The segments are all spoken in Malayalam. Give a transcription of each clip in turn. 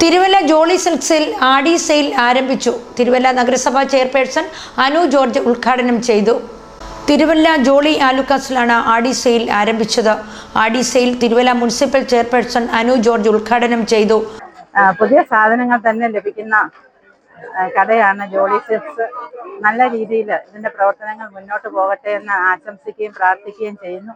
തിരുവല്ല ജോളി സിൽക്സിൽ ആഡി സെയിൽ ആരംഭിച്ചു. തിരുവല്ല നഗരസഭാ ചെയർപേഴ്സൺ അനു ജോർജ് ഉദ്ഘാടനം ചെയ്തു. തിരുവല്ല ജോളി ആലുക്കാസിലാണ് ആഡി സെയിൽ ആരംഭിച്ചത്. Aadi sale Thiruvalla municipal chairperson Anu George ഉദ്ഘാടനം ചെയ്തു. പുതിയ സാധനങ്ങൾ തന്നെ ലഭിക്കുന്ന കടയാണ് ജോളി സിൽക്സ്. നല്ല രീതിയിൽ ഇതിന്റെ പ്രവർത്തനങ്ങൾ മുന്നോട്ട് പോകട്ടെ എന്ന് ആശംസിക്കുകയും പ്രാർത്ഥിക്കുകയും ചെയ്യുന്നു.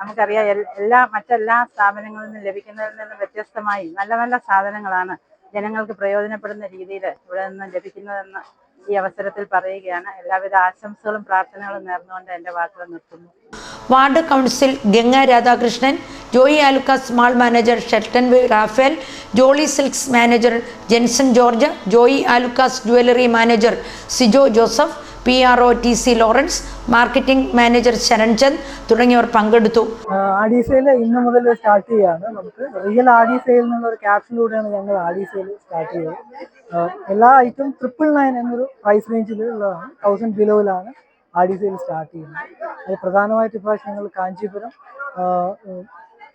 നമുക്കറിയാം എല്ലാ മറ്റെല്ലാ സ്ഥാപനങ്ങളിൽ നിന്നും ലഭിക്കുന്നതിൽ നിന്നും വ്യത്യസ്തമായി നല്ല നല്ല സാധനങ്ങളാണ് ജനങ്ങൾക്ക് പ്രയോജനപ്പെടുന്ന രീതിയിൽ ഇവിടെ നിന്ന് ലഭിക്കുന്നതെന്ന് ഈ അവസരത്തിൽ പറയുകയാണ്. എല്ലാവിധ ആശംസകളും പ്രാർത്ഥനകളും നേർന്നുകൊണ്ട് എന്റെ വാക്കുകൾ നിർത്തുന്നു. Ward council Ganga Radhakrishnan Joy Alukkas small manager Shelton Raphael Jolly Silks manager Jenson George Joy Alukkas jewellery manager Sijo Joseph P R O T C Lawrence marketing manager Saranchand തുടങ്ങിയവർ പങ്കെടുത്തു. ആഡി സെയിൽ ഇന്ന് മുതൽ സ്റ്റാർട്ട് ചെയ്യാണ് നമുക്ക്. റിയൽ ആഡി സെയിൽ എന്നുള്ള ഒരു ക്യാപ്ഷനിലൂടെയാണ് ഞങ്ങൾ ആഡി സെയിൽ സ്റ്റാർട്ട് ചെയ്തത് എല്ലാ ഐറ്റം ട്രിപ്പിൾ നയൻ എന്നൊരു പ്രൈസ് റേഞ്ചിൽ ഉള്ളതാണ്. തൗസൻഡ് ബിലോയിലാണ് ആഡി സെയിൽ സ്റ്റാർട്ട് ചെയ്യുന്നത്. അത് പ്രധാനമായിട്ട് ഇപ്രാവശ്യം ഞങ്ങൾ കാഞ്ചീപുരം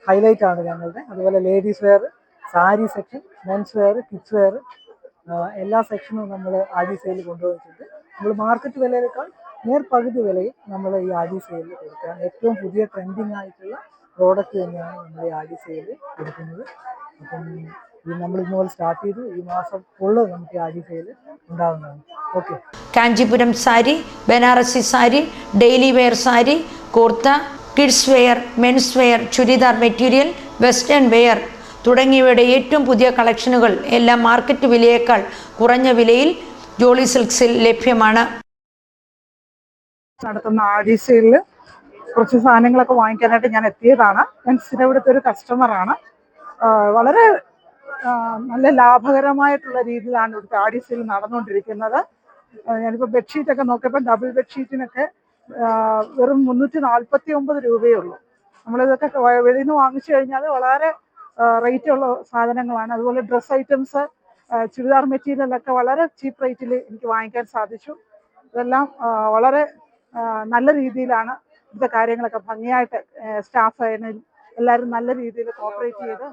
ഹൈലൈറ്റ് ആണ് ഞങ്ങളുടെ. അതുപോലെ ladies wear sari section men's wear kids wear എല്ലാ സെക്ഷനും നമ്മൾ ആഡി സെയിൽ കൊണ്ടുവന്നിട്ടുണ്ട്. നമ്മൾ മാർക്കറ്റ് വിലയേക്കാൾ നേർ പകുതി വിലയിൽ നമ്മൾ ഈ ആഡി സെയിലിൽ കൊടുക്കുക ഏറ്റവും പുതിയ ട്രെൻഡിങ് ആയിട്ടുള്ള പ്രോഡക്റ്റ് തന്നെയാണ് നമ്മൾ ഈ ആഡി സെയിലിൽ കൊടുക്കുന്നത്. അപ്പം നമ്മൾ ഇന്ന് സ്റ്റാർട്ട് ചെയ്തു. ഈ മാസം ഫുള്ള് നമുക്ക് ആദ്യ സെയിൽ ഉണ്ടാകുന്നതാണ് okay Kanchipuram sari Banarasi sari daily wear sari kurta kids wear men's wear churidar material western wear തുടങ്ങിയവയുടെ ഏറ്റവും പുതിയ കളക്ഷനുകൾ എല്ലാം മാർക്കറ്റ് വിലയേക്കാൾ കുറഞ്ഞ വിലയിൽ ജോളി സിൽക്സിൽ ലഭ്യമാണ്. നടത്തുന്ന ആഡി സെയിലിൽ കുറച്ച് സാധനങ്ങളൊക്കെ വാങ്ങിക്കാനായിട്ട് ഞാൻ എത്തിയതാണ്. ഞാൻ സ്ഥിരം ഇവിടുത്തെ ഒരു കസ്റ്റമറാണ് വളരെ നല്ല ലാഭകരമായിട്ടുള്ള രീതിയിലാണ് ഇവിടുത്തെ ആഡി സെയിൽ നടന്നുകൊണ്ടിരിക്കുന്നത്. ഞാനിപ്പോൾ ബെഡ്ഷീറ്റൊക്കെ നോക്കിയപ്പോൾ ഡബിൾ ബെഡ്ഷീറ്റിനൊക്കെ വെറും മുന്നൂറ്റി നാൽപ്പത്തി ഒമ്പത് രൂപയേ ഉള്ളൂ. നമ്മളിതൊക്കെ വെളിയിൽ നിന്ന് വാങ്ങിച്ചു കഴിഞ്ഞാൽ വളരെ റേറ്റ് ഉള്ള സാധനങ്ങളാണ്. അതുപോലെ ഡ്രസ് ഐറ്റംസ് ചുരിദാർ മെറ്റീരിയലൊക്കെ വളരെ ചീപ്പ് റേറ്റിൽ എനിക്ക് വാങ്ങിക്കാൻ സാധിച്ചു. ഇതെല്ലാം വളരെ നല്ല രീതിയിലാണ് ഇവിടുത്തെ കാര്യങ്ങളൊക്കെ ഭംഗിയായിട്ട് സ്റ്റാഫ് എല്ലാവരും നല്ല രീതിയിൽ കോപ്പറേറ്റ് ചെയ്ത്